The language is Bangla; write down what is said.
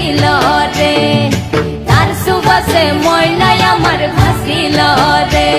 ভাসিল রে। তার সুবাসে ময়নাই আমার ভাসিল রে।